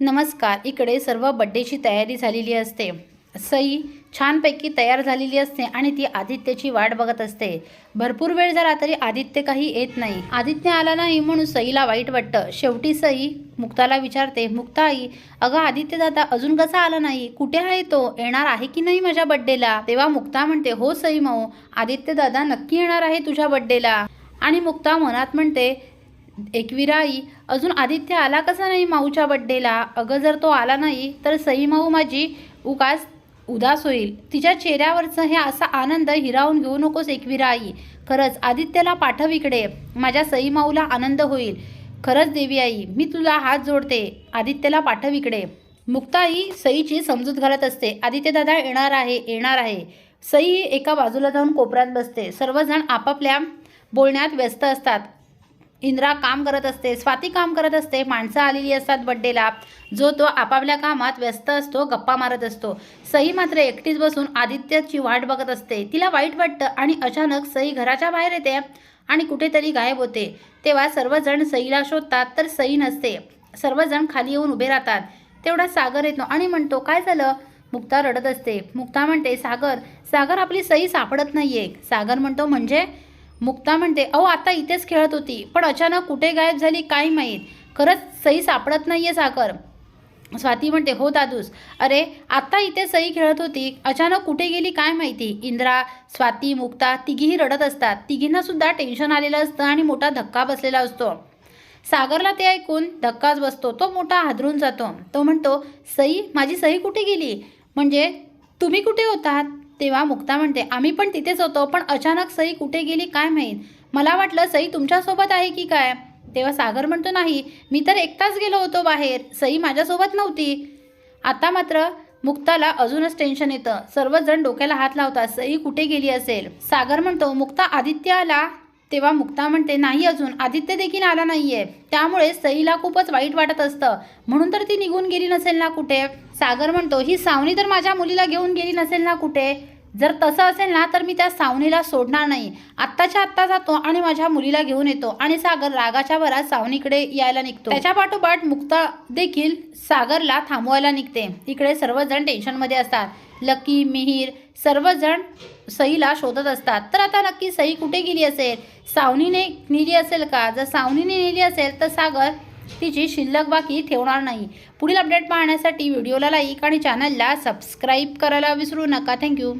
नमस्कार इकडे सर्व बड्डेची तयारी झालेली असते. सई छानपैकी तयार झालेली असते आणि ती आदित्यची वाट बघत असते. भरपूर वेळ झाला तरी आदित्य काही येत नाही. आदित्य आला नाही म्हणून सईला वाईट वाटतं. शेवटी सई मुक्ताला विचारते मुक्ता आई अगं आदित्य दादा अजून कसा आला नाही? कुठे आहे तो? येणार आहे की नाही माझ्या बड्डेला? तेव्हा मुक्ता म्हणते हो सई माऊ आदित्य दादा नक्की येणार आहे तुझ्या बड्डेला. आणि मुक्ता मनात म्हणते एकविराई आई अजून आदित्य आला कसा नाही माऊच्या बड्डेला अगं जर तो आला नाही तर सई माऊ माझी उगाच उदास होईल. तिच्या चेहऱ्यावरचं हे असा आनंद हिरावून घेऊ नकोस एकविरा आई खरंच आदित्यला पाठव इकडे. माझ्या सईमाऊला आनंद होईल. खरंच देवी आई मी तुला हात जोडते. आदित्यला पाठव इकडे. मुक्ताई सईची समजूत घालत असते. आदित्य दादा येणार आहे येणार आहे. सई एका बाजूला जाऊन कोपऱ्यात बसते. सर्वजण आपापल्या बोलण्यात व्यस्त असतात. इंद्रा काम करत असते स्वाती काम करत असते माणसं आलेली असतात बड्डेला जो तो आपापल्या कामात व्यस्त असतो गप्पा मारत असतो. सई मात्र एकटीच बसून आदित्यची वाट बघत असते. तिला वाईट वाटतं आणि अचानक सई घराच्या बाहेर येते आणि कुठेतरी गायब होते. तेव्हा सर्वजण सईला शोधतात तर सई नसते. सर्वजण खाली येऊन उभे राहतात. तेवढा सागर येतो आणि म्हणतो काय झालं? मुक्ता रडत असते. मुक्ता म्हणते सागर सागर आपली सई सापडत नाहीये. सागर म्हणतो म्हणजे? मुक्ता म्हणते अहो आता इथेच खेळत होती पण अचानक कुठे गायब झाली काय माहीत. खरंच सई सापडत नाही आहे सागर स्वाती म्हणते हो दादूस. अरे आत्ता इथे सई खेळत होती अचानक कुठे गेली काय माहिती? इंद्रा स्वाती मुक्ता तिघीही रडत असतात. तिघींना सुद्धा टेन्शन आलेलं असतं आणि मोठा धक्का बसलेला असतो. सागरला ते ऐकून धक्काच बसतो. तो मोठा हादरून जातो. तो म्हणतो सई माझी सई कुठे गेली? म्हणजे तुम्ही कुठे होतात? तेव्हा मुक्ता म्हणते आम्ही पण तिथेच होतो पण अचानक सई कुठे गेली काय माहीत? मला वाटलं सई तुमच्यासोबत आहे की काय? तेव्हा सागर म्हणतो नाही मी तर एकटाच गेलो होतो बाहेर. सई माझ्यासोबत नव्हती. आता मात्र मुक्ताला अजूनच टेन्शन येतं. सर्वजण डोक्याला हात लावतात सई कुठे गेली असेल? सागर म्हणतो मुक्ता आदित्य आला तेव्हा मुक्ता म्हणते नाही अजून आदित्य देखील आला नाहीये. त्यामुळे सईला खूपच वाईट वाटत असतं. म्हणून तर ती निघून गेली नसेल ना कुठे? सागर म्हणतो ही सावनी तर माझ्या मुलीला घेऊन गेली नसेल ना कुठे? जर तसं असेल ना तर मी त्या सावनीला सोडणार नाही. आत्ताच्या आत्ता जातो आणि माझ्या मुलीला घेऊन येतो. आणि सागर रागाच्या भरात सावनीकडे यायला निघतो. त्याच्या पाठोपाठ मुक्ता देखील सागरला थांबवायला निघते. इकडे सर्वजण टेन्शनमध्ये असतात. लकी मिहीर सर्वजण सईला शोधत असतात. तर आता नक्की सई कुठे गेली असेल? सावनीने नेली असेल का? जर सावनीने नेली असेल तर सागर तिची शिल्लक बाकी ठेवणार नाही. पुढील अपडेट पाहण्यासाठी व्हिडिओला लाईक आणि चॅनलला सबस्क्राईब करायला विसरू नका. थँक्यू